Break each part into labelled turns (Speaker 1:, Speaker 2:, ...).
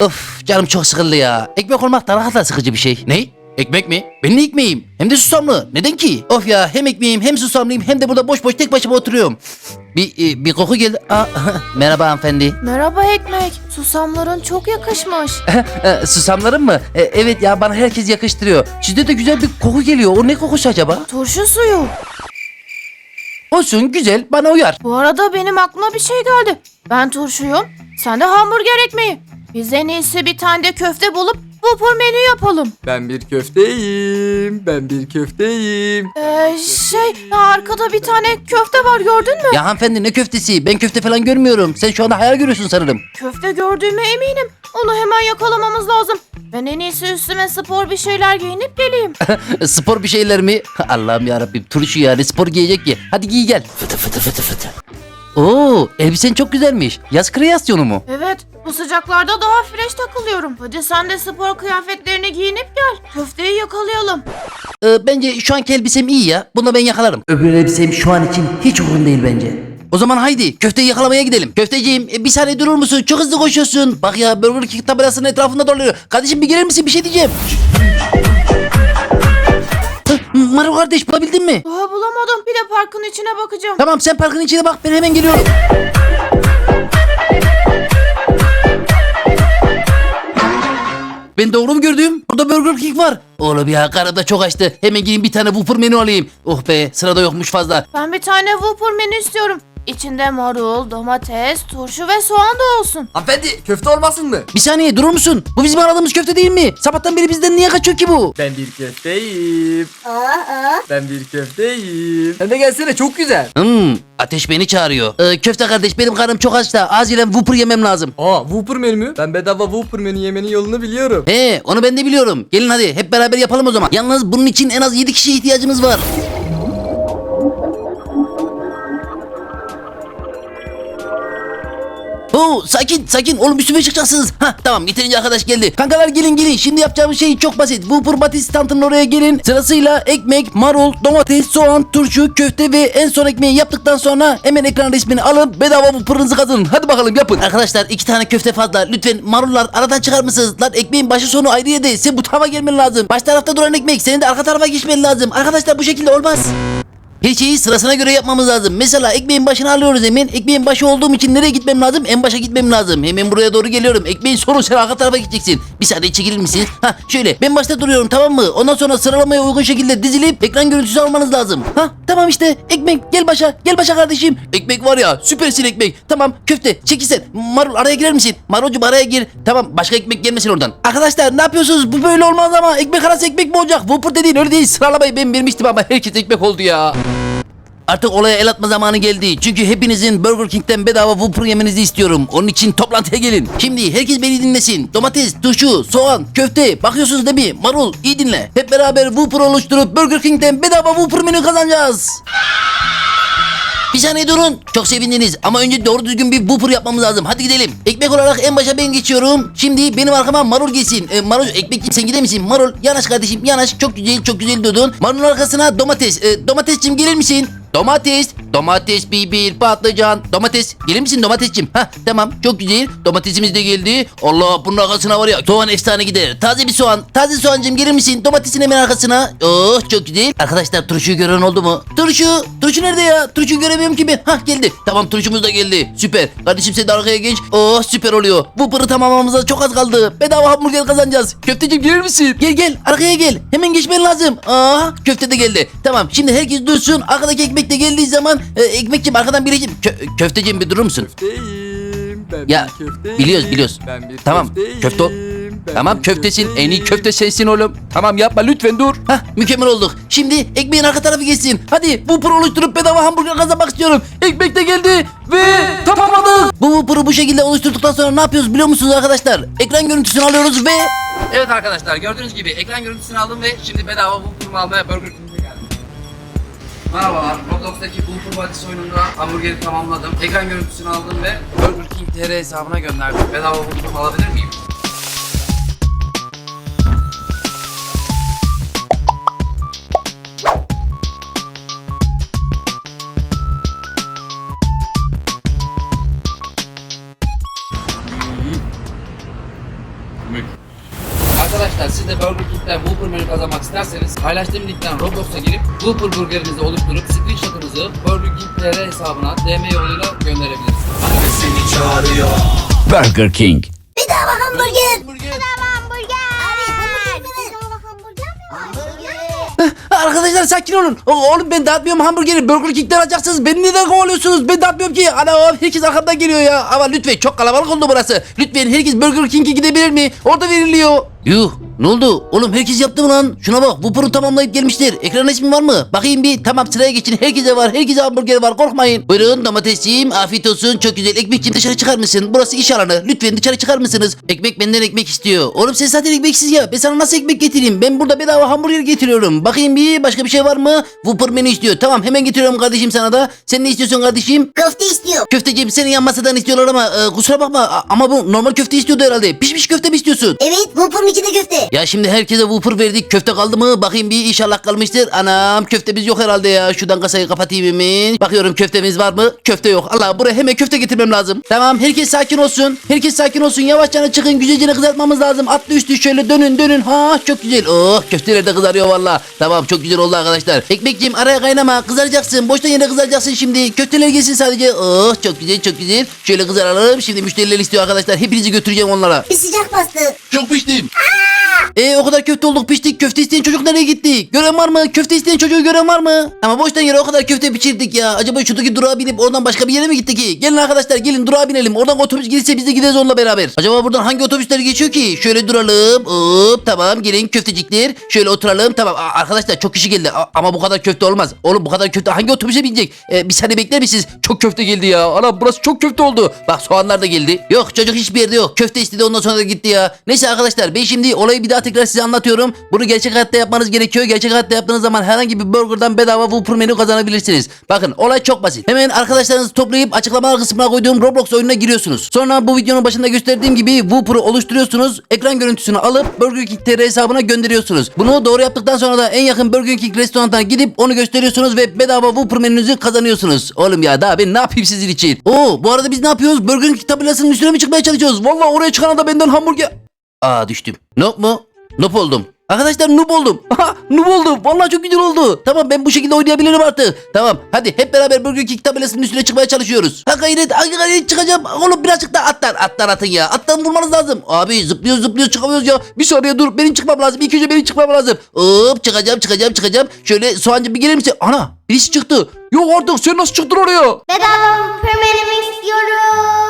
Speaker 1: Of canım çok sıkıldı ya. Ekmek olmak da rahatla sıkıcı bir şey. Ne? Ekmek mi? Ben ne ekmeğim? Hem de susamlı. Neden ki? Of ya hem ekmeğim hem susamlıyım hem de burada boş boş tek başıma oturuyorum. Bir, e, bir koku geldi. Aa, merhaba hanımefendi.
Speaker 2: Merhaba Ekmek. Susamların çok yakışmış.
Speaker 1: E, susamlarım mı? E, evet ya bana herkes yakıştırıyor. Sizde de güzel bir koku geliyor. O ne kokusu acaba?
Speaker 2: Turşu suyu.
Speaker 1: Olsun güzel bana uyar.
Speaker 2: Bu arada benim aklıma bir şey geldi. Ben turşuyum. Sen de hamburger ekmeği. Biz en iyisi bir tane de köfte bulup vapur menü yapalım.
Speaker 3: Ben bir köfteyim. Ben bir köfteyim.
Speaker 2: Ee, şey arkada bir tane köfte var gördün mü?
Speaker 1: Ya hanımefendi ne köftesi? Ben köfte falan görmüyorum. Sen şu anda hayal görüyorsun sanırım.
Speaker 2: Köfte gördüğüme eminim. Onu hemen yakalamamız lazım. Ben en iyisi üstüme spor bir şeyler giyinip geleyim.
Speaker 1: spor bir şeyler mi? Allah'ım yarabbim turşu yani spor giyecek ki. Hadi giy gel. Fıtı fıtı fıtı fıtı. Oo elbisen çok güzelmiş. Yaz kreasyonu mu?
Speaker 2: Evet bu sıcaklarda daha fresh takılıyorum. Hadi sen de spor kıyafetlerini giyinip gel. Köfteyi yakalayalım.
Speaker 1: Ee, bence şu anki elbisem iyi ya. Bunu ben yakalarım. Öbür elbisem şu an için hiç uygun değil bence. O zaman haydi köfteyi yakalamaya gidelim. Köfteciğim e, bir saniye durur musun? Çok hızlı koşuyorsun. Bak ya Burger King tabelasının etrafında dolanıyor. Kardeşim bir gelir misin? Bir şey diyeceğim. Hı, Maro kardeş bulabildin mi?
Speaker 2: Daha bulamadım. Bir de parkın içine bakacağım.
Speaker 1: Tamam sen parkın içine bak ben hemen geliyorum. Ben doğru mu gördüm? Burada Burger King var. Oğlum ya karnım da çok açtı. Hemen gideyim bir tane Whopper menü alayım. Oh be sırada yokmuş fazla.
Speaker 2: Ben bir tane Whopper menü istiyorum. İçinde marul, domates, turşu ve soğan da olsun.
Speaker 3: Hanımefendi köfte olmasın mı?
Speaker 1: Bir saniye durur musun? Bu bizim aradığımız köfte değil mi? Sabahtan beri bizden niye kaçıyor ki bu?
Speaker 3: Ben bir köfteyim. Ben bir köfteyim. Sen de gelsene çok güzel.
Speaker 1: Hmm, ateş beni çağırıyor. Ee, köfte kardeş benim karnım çok aç da acilen Whopper yemem lazım.
Speaker 3: Aa Whopper menü mü? Ben bedava Whopper menü yemenin yolunu biliyorum.
Speaker 1: He onu ben de biliyorum. Gelin hadi hep beraber yapalım o zaman. Yalnız bunun için en az 7 kişiye ihtiyacımız var. Oo, sakin sakin oğlum üstüme çıkacaksınız. Ha tamam yeterince arkadaş geldi. Kankalar gelin gelin şimdi yapacağımız şey çok basit. Whopper Batis standının oraya gelin. Sırasıyla ekmek, marul, domates, soğan, turşu, köfte ve en son ekmeği yaptıktan sonra hemen ekran resmini alın bedava Whopper'ınızı kazanın. Hadi bakalım yapın. Arkadaşlar iki tane köfte fazla. Lütfen marullar aradan çıkar mısınız? Lan ekmeğin başı sonu ayrı yerde. Sen bu tarafa gelmen lazım. Baş tarafta duran ekmek. Senin de arka tarafa geçmen lazım. Arkadaşlar bu şekilde olmaz. Her şeyi sırasına göre yapmamız lazım. Mesela ekmeğin başını alıyoruz hemen. Ekmeğin başı olduğum için nereye gitmem lazım? En başa gitmem lazım. Hemen buraya doğru geliyorum. Ekmeğin sonu sen arka tarafa gideceksin. Bir saniye çekilir misiniz? Ha şöyle ben başta duruyorum tamam mı? Ondan sonra sıralamaya uygun şekilde dizilip ekran görüntüsü almanız lazım. Ha tamam işte ekmek gel başa gel başa kardeşim. Ekmek var ya süpersin ekmek. Tamam köfte çekilsen. Marul araya girer misin? Marulcum araya gir. Tamam başka ekmek gelmesin oradan. Arkadaşlar ne yapıyorsunuz? Bu böyle olmaz ama ekmek arası ekmek mi olacak? Whopper dediğin öyle değil. Sıralamayı ben vermiştim ama herkes ekmek oldu ya. Artık olaya el atma zamanı geldi. Çünkü hepinizin Burger King'den bedava Whopper yemenizi istiyorum. Onun için toplantıya gelin. Şimdi herkes beni dinlesin. Domates, turşu, soğan, köfte. Bakıyorsunuz değil mi? Marul iyi dinle. Hep beraber Whopper oluşturup Burger King'den bedava Whopper menü kazanacağız. Bir saniye durun. Çok sevindiniz ama önce doğru düzgün bir Whopper yapmamız lazım. Hadi gidelim. Ekmek olarak en başa ben geçiyorum. Şimdi benim arkama marul gelsin. E, marul ekmek sen gider misin? Marul yanaş kardeşim yanaş. Çok güzel çok güzel durdun. Marulun arkasına domates. E, domatesçim gelir misin? Domates, domates, biber, patlıcan, domates. Gelir misin domatesçim? Hah tamam çok güzel. Domatesimiz de geldi. Allah bunun arkasına var ya soğan efsane gider. Taze bir soğan. Taze soğancım gelir misin? Domatesin hemen arkasına. Oh çok güzel. Arkadaşlar turşuyu gören oldu mu? Turşu. Turşu nerede ya? Turşuyu göremiyorum ki ben. Hah geldi. Tamam turşumuz da geldi. Süper. Kardeşim sen de arkaya geç. Oh süper oluyor. Bu pırı tamamlamamıza çok az kaldı. Bedava hamburger kazanacağız. Köfteciğim gelir misin? Gel gel arkaya gel. Hemen geçmen lazım. Aa köfte de geldi. Tamam şimdi herkes dursun. Arkadaki ekmek de geldiği zaman e, ekmekçim arkadan biricim. Kö- köfteciğim bir durur musun?
Speaker 3: Köfteyim. Ben
Speaker 1: Ya,
Speaker 3: bir köfteyim.
Speaker 1: biliyoruz, biliyoruz.
Speaker 3: Ben bir
Speaker 1: Tamam,
Speaker 3: köfteyim.
Speaker 1: köfte ol-
Speaker 3: Ben
Speaker 1: Tamam
Speaker 3: bir
Speaker 1: köftesin. En iyi köfte sensin oğlum. Tamam yapma lütfen dur. Hah mükemmel olduk. Şimdi ekmeğin arka tarafı geçsin. Hadi bu pro oluşturup bedava hamburger kazanmak istiyorum. Ekmek de geldi ve tamamladık. Bu pro bu şekilde oluşturduktan sonra ne yapıyoruz biliyor musunuz arkadaşlar? Ekran görüntüsünü alıyoruz ve
Speaker 4: Evet arkadaşlar gördüğünüz gibi ekran görüntüsünü aldım ve şimdi bedava bu kurumu almaya Burger. Merhabalar, Roblox'taki Bulgur Vadisi oyununda hamburgeri tamamladım. Ekran görüntüsünü aldım ve Burger King TR hesabına gönderdim. Bedava bu kurumu alabilir miyim? Arkadaşlar siz de Burger King'den Whopper menü kazanmak isterseniz paylaştığım linkten Roblox'a girip Whopper burgerinizi oluşturup screenshot'ınızı Burger hesabına DM yoluyla gönderebilirsiniz.
Speaker 1: Burger King.
Speaker 5: Hamburger. Bedava hamburger. Abi hamburger mi? Bedava hamburger? Hamburger.
Speaker 1: Arkadaşlar sakin olun. Oğlum ben dağıtmıyorum hamburgeri. Burger King'den alacaksınız. Beni neden kovalıyorsunuz? Ben dağıtmıyorum ki. Ana herkes arkamdan geliyor ya. Ama lütfen çok kalabalık oldu burası. Lütfen herkes Burger King'e gidebilir mi? Orada veriliyor. Yuh ne oldu? Oğlum herkes yaptı mı lan? Şuna bak Whopper'ı tamamlayıp gelmişler. Ekran ismi var mı? Bakayım bir. Tamam sıraya geçin. Herkese var. Herkese hamburger var. Korkmayın. Buyurun domatesciğim. Afiyet olsun. Çok güzel. Ekmekciğim dışarı çıkar mısın? Burası iş alanı. Lütfen dışarı çıkar mısınız? Ekmek benden ekmek istiyor. Oğlum sen zaten ekmeksiz ya. Ben sana nasıl ekmek getireyim? Ben burada bedava hamburger getiriyorum. Bakayım bir. Başka bir şey var mı? Whopper menü istiyor. Tamam hemen getiriyorum kardeşim sana da. Sen ne istiyorsun kardeşim?
Speaker 5: Köfte istiyor.
Speaker 1: Köfteciğim senin yan masadan istiyorlar ama e, kusura bakma a- ama bu normal köfte istiyordu herhalde. Pişmiş köfte mi istiyorsun?
Speaker 5: Evet Whopper'ın içinde köfte.
Speaker 1: Ya şimdi herkese Whopper verdik. Köfte kaldı mı? Bakayım bir inşallah kalmıştır. Anam köftemiz yok herhalde ya. Şuradan kasayı kapatayım hemen. Bakıyorum köftemiz var mı? Köfte yok. Allah buraya hemen köfte getirmem lazım. Tamam herkes sakin olsun. Herkes sakin olsun. Yavaşça çıkın. Güzelce kızartmamız lazım. Atlı üstü şöyle dönün dönün. Ha çok güzel. Oh köfteler de kızarıyor valla. Tamam çok güzel oldu arkadaşlar. Ekmekciğim araya kaynama. Kızaracaksın. Boştan yere kızaracaksın şimdi. Köfteler gelsin sadece. Oh çok güzel çok güzel. Şöyle kızaralım. Şimdi müşteriler istiyor arkadaşlar. Hepinizi götüreceğim onlara.
Speaker 5: Bir sıcak bastı.
Speaker 1: Çok piştim. Ah! E o kadar köfte olduk piştik. Köfte isteyen çocuk nereye gitti? Gören var mı? Köfte isteyen çocuğu gören var mı? Ama boştan yere o kadar köfte pişirdik ya. Acaba şuradaki durağa binip oradan başka bir yere mi gitti ki? Gelin arkadaşlar gelin durağa binelim. Oradan otobüs gelirse biz de gideriz onunla beraber. Acaba buradan hangi otobüsler geçiyor ki? Şöyle duralım. Hop tamam gelin köftecikler. Şöyle oturalım. Tamam Aa, arkadaşlar çok kişi geldi. A- ama bu kadar köfte olmaz. Oğlum bu kadar köfte hangi otobüse binecek? E, bir saniye bekler misiniz? Çok köfte geldi ya. Ana burası çok köfte oldu. Bak soğanlar da geldi. Yok çocuk hiçbir yerde yok. Köfte istedi ondan sonra da gitti ya. Neyse arkadaşlar ben şimdi olayı bir daha tekrar size anlatıyorum. Bunu gerçek hayatta yapmanız gerekiyor. Gerçek hayatta yaptığınız zaman herhangi bir burgerdan bedava Whopper menü kazanabilirsiniz. Bakın olay çok basit. Hemen arkadaşlarınızı toplayıp açıklamalar kısmına koyduğum Roblox oyununa giriyorsunuz. Sonra bu videonun başında gösterdiğim gibi Whopper'ı oluşturuyorsunuz. Ekran görüntüsünü alıp Burger King TR hesabına gönderiyorsunuz. Bunu doğru yaptıktan sonra da en yakın Burger King restoranına gidip onu gösteriyorsunuz ve bedava Whopper menünüzü kazanıyorsunuz. Oğlum ya daha ben ne yapayım sizin için? Oo bu arada biz ne yapıyoruz? Burger King tabelasının üstüne mi çıkmaya çalışıyoruz? Vallahi oraya çıkan da benden hamburger... Aa düştüm. Noob mu? Noob oldum. Arkadaşlar noob oldum. Aha, noob oldum. Vallahi çok güzel oldu. Tamam ben bu şekilde oynayabilirim artık. Tamam hadi hep beraber Burger King tabelasının üstüne çıkmaya çalışıyoruz. Ha gayret, ha gayret çıkacağım. Oğlum birazcık da atlar, atlar atın ya. Attan vurmanız lazım. Abi zıplıyoruz zıplıyoruz çıkamıyoruz ya. Bir saniye dur benim çıkmam lazım. İlk önce benim çıkmam lazım. Hop çıkacağım çıkacağım çıkacağım. Şöyle soğancı bir gelir misin? Ana birisi çıktı. Yok artık sen nasıl çıktın oraya?
Speaker 5: Bedava permenimi istiyorum.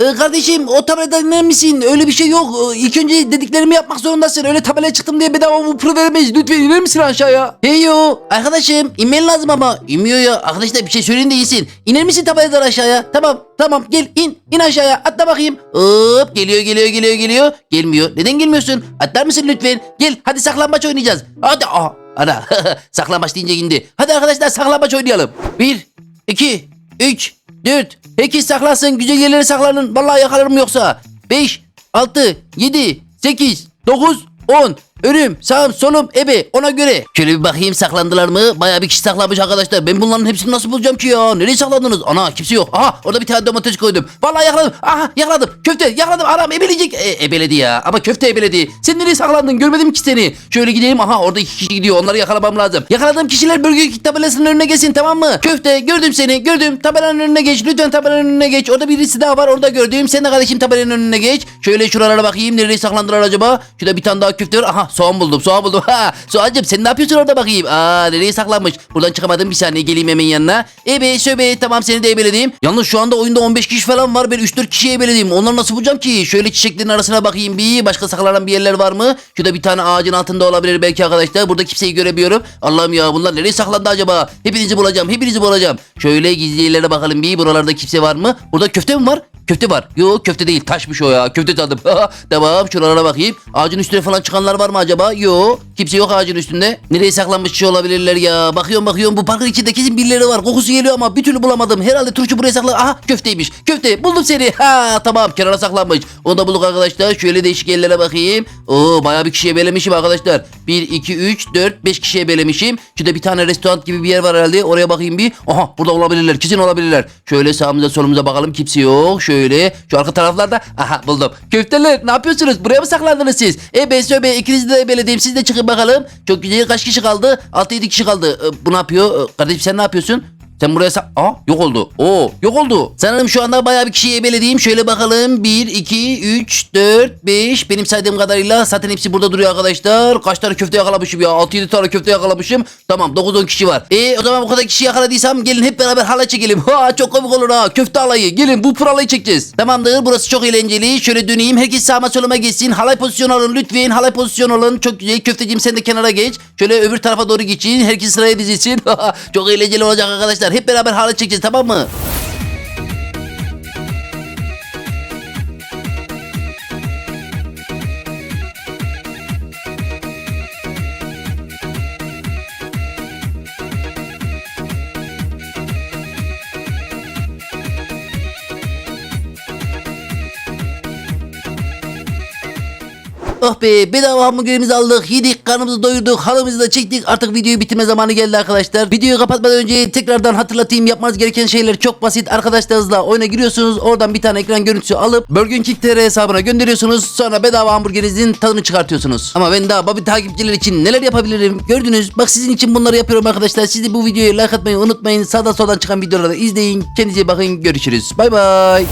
Speaker 1: Ee, kardeşim o tabelada iner misin? Öyle bir şey yok. Ee, İlk önce dediklerimi yapmak zorundasın. Öyle tabelaya çıktım diye bedava bu pırı veremeyiz. Lütfen iner misin aşağıya? Hey yo arkadaşım inmen lazım ama. İnmiyor ya. Arkadaşlar bir şey söyleyin de iyisin. İner misin tabeladan aşağıya? Tamam tamam gel in. in aşağıya atla bakayım. Hop geliyor geliyor geliyor geliyor. Gelmiyor. Neden gelmiyorsun? Atlar mısın lütfen? Gel hadi saklambaç oynayacağız. Hadi. Aa, ana saklambaç deyince indi. Hadi arkadaşlar saklambaç oynayalım. Bir, iki, üç, 4. Herkes saklasın. Güzel yerlere saklanın. Vallahi yakalarım yoksa. 5, 6, 7, 8, 9, 10. Önüm, sağım, solum, ebe. Ona göre. Şöyle bir bakayım saklandılar mı? Bayağı bir kişi saklanmış arkadaşlar. Ben bunların hepsini nasıl bulacağım ki ya? Nereye saklandınız? Ana kimse yok. Aha orada bir tane domates koydum. Vallahi yakaladım. Aha yakaladım. Köfte yakaladım. Anam ebeleyecek. E, ebeledi ya. Ama köfte ebeledi. Sen nereye saklandın? Görmedim ki seni. Şöyle gidelim. Aha orada iki kişi gidiyor. Onları yakalamam lazım. Yakaladığım kişiler King tabelasının önüne geçsin tamam mı? Köfte gördüm seni. Gördüm. Tabelanın önüne geç. Lütfen tabelanın önüne geç. Orada birisi daha var. Orada gördüm. Sen de kardeşim tabelanın önüne geç. Şöyle şuralara bakayım. Nereye saklandılar acaba? Şurada bir tane daha köfte var. Aha soğan buldum. Soğan buldum. Ha, Soğancım sen ne yapıyorsun orada bakayım? Aa nereye saklanmış? Buradan çıkamadım bir saniye geleyim hemen yanına. Ebe şöbe tamam seni de ebeledim. Yalnız şu anda oyunda 15 kişi falan var. Ben 3-4 kişiyi ebeledim. Onları nasıl bulacağım ki? Şöyle çiçeklerin arasına bakayım bir. Başka saklanan bir yerler var mı? Şurada bir tane ağacın altında olabilir belki arkadaşlar. Burada kimseyi göremiyorum. Allah'ım ya bunlar nereye saklandı acaba? Hepinizi bulacağım. Hepinizi bulacağım. Şöyle gizli yerlere bakalım bir. Buralarda kimse var mı? Burada köfte mi var? Köfte var. Yok köfte değil taşmış o ya. Köfte tadım. tamam şuralara bakayım. Ağacın üstüne falan çıkanlar var mı acaba? Yok. Kimse yok ağacın üstünde. Nereye saklanmış şey olabilirler ya. Bakıyorum bakıyorum bu parkın içinde kesin birileri var. Kokusu geliyor ama bir türlü bulamadım. Herhalde turşu buraya saklan. Aha köfteymiş. Köfte buldum seni. Ha tamam kenara saklanmış. Onu da bulduk arkadaşlar. Şöyle değişik yerlere bakayım. Oo bayağı bir kişiye belemişim arkadaşlar. 1, 2, 3, 4, 5 kişiye belemişim. Şurada bir tane restoran gibi bir yer var herhalde. Oraya bakayım bir. Aha burada olabilirler. Kesin olabilirler. Şöyle sağımıza solumuza bakalım. Kimse yok. Şöyle. Şu arka taraflarda. Aha buldum. Köfteler ne yapıyorsunuz? Buraya mı saklandınız siz? E ben söyle ikinizi de belediyem. Siz de çıkın bakalım. Çok güzel. Kaç kişi kaldı? 6-7 kişi kaldı. E, bu ne yapıyor? E, kardeşim sen ne yapıyorsun? Sen buraya sak... Aa yok oldu. Oo yok oldu. Sanırım şu anda bayağı bir kişiye ebelediğim. Şöyle bakalım. 1, 2, 3, 4, 5. Benim saydığım kadarıyla zaten hepsi burada duruyor arkadaşlar. Kaç tane köfte yakalamışım ya? 6-7 tane köfte yakalamışım. Tamam 9-10 kişi var. E o zaman bu kadar kişi yakaladıysam gelin hep beraber halay çekelim. Ha çok komik olur ha. Köfte halayı. Gelin bu halayı çekeceğiz. Tamamdır. Burası çok eğlenceli. Şöyle döneyim. Herkes sağıma soluma geçsin. Halay pozisyonu alın lütfen. Halay pozisyonu alın. Çok güzel. Köfteciğim sen de kenara geç. Şöyle öbür tarafa doğru geçin. Herkes sıraya dizilsin. çok eğlenceli olacak arkadaşlar. Hep beraber halay çekeceğiz tamam mı? Oh be bedava hamburgerimizi aldık yedik karnımızı doyurduk halımızı da çektik. Artık videoyu bitirme zamanı geldi arkadaşlar. Videoyu kapatmadan önce tekrardan hatırlatayım yapmanız gereken şeyler çok basit. Arkadaşlarınızla oyuna giriyorsunuz oradan bir tane ekran görüntüsü alıp Burger King TR hesabına gönderiyorsunuz. Sonra bedava hamburgerinizin tadını çıkartıyorsunuz. Ama ben daha Bobby takipçiler için neler yapabilirim? Gördünüz bak sizin için bunları yapıyorum arkadaşlar. Siz de bu videoyu like atmayı unutmayın. Sağdan soldan çıkan videoları izleyin. Kendinize bakın görüşürüz. Bay bay.